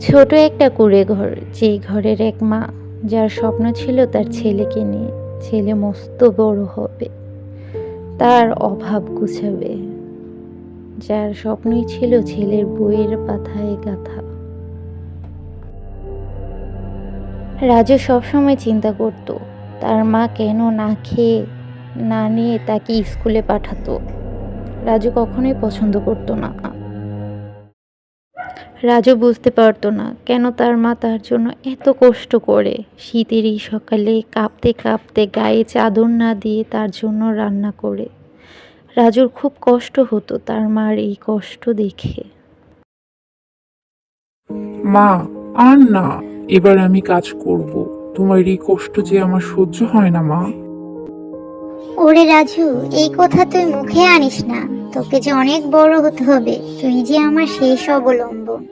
ছোট একটা কুড়ে ঘর যেই ঘরের এক মা, যার স্বপ্ন ছিল তার ছেলেকে নিয়ে, ছেলে মস্ত বড় হবে, তার অভাব গুছাবে। যার স্বপ্নই ছিল ছেলের বইয়ের পাথায় গাথা। রাজু সবসময় চিন্তা করত, তার মা কেন না খেয়ে, না নিয়ে তাকে স্কুলে পাঠাতো। রাজু কখনোই পছন্দ করতো না। রাজু বুঝতে পারতো না কেন তার মা তার জন্য এত কষ্ট করে। শীতের এই সকালে কাঁপতে কাঁপতে গায়ে চাদর না দিয়ে তার জন্য রান্না করে। রাজুর খুব কষ্ট হতো তার মার এই কষ্ট দেখে। মা আর না এবার আমি কাজ করব। তোমার এই কষ্ট যে আমার সহ্য হয় না মা। ওরে রাজু এই কথা তুই মুখে আনিস না। তোকে যে অনেক বড় হতে হবে তুই যে আমার শেষ অবলম্বন।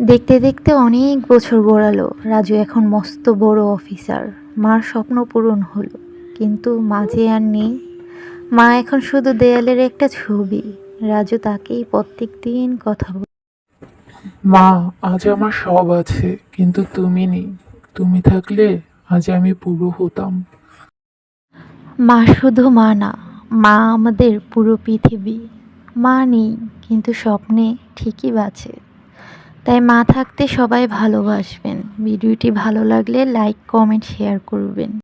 দেখতে দেখতে অনেক বছর গড়ালো রাজু এখন মস্ত বড় অফিসার মার স্বপ্ন পূরণ হলো কিন্তু মা যে আর নেই। মা এখন শুধু দেয়ালের একটা ছবি রাজু তাকেই প্রত্যেক দিন কথা বলে মা আজ আমার সব আছে কিন্তু তুমি নেই। তুমি থাকলে আজ আমি পুরো হতাম। মা শুধু মা না মা আমাদের পুরো পৃথিবী। মা নেই, কিন্তু স্বপ্নে ঠিকই বাঁচে। তাই মা থাকতে সবাই ভালোবাসবেন। ভিডিওটি ভালো লাগলে লাইক, কমেন্ট, শেয়ার করবেন।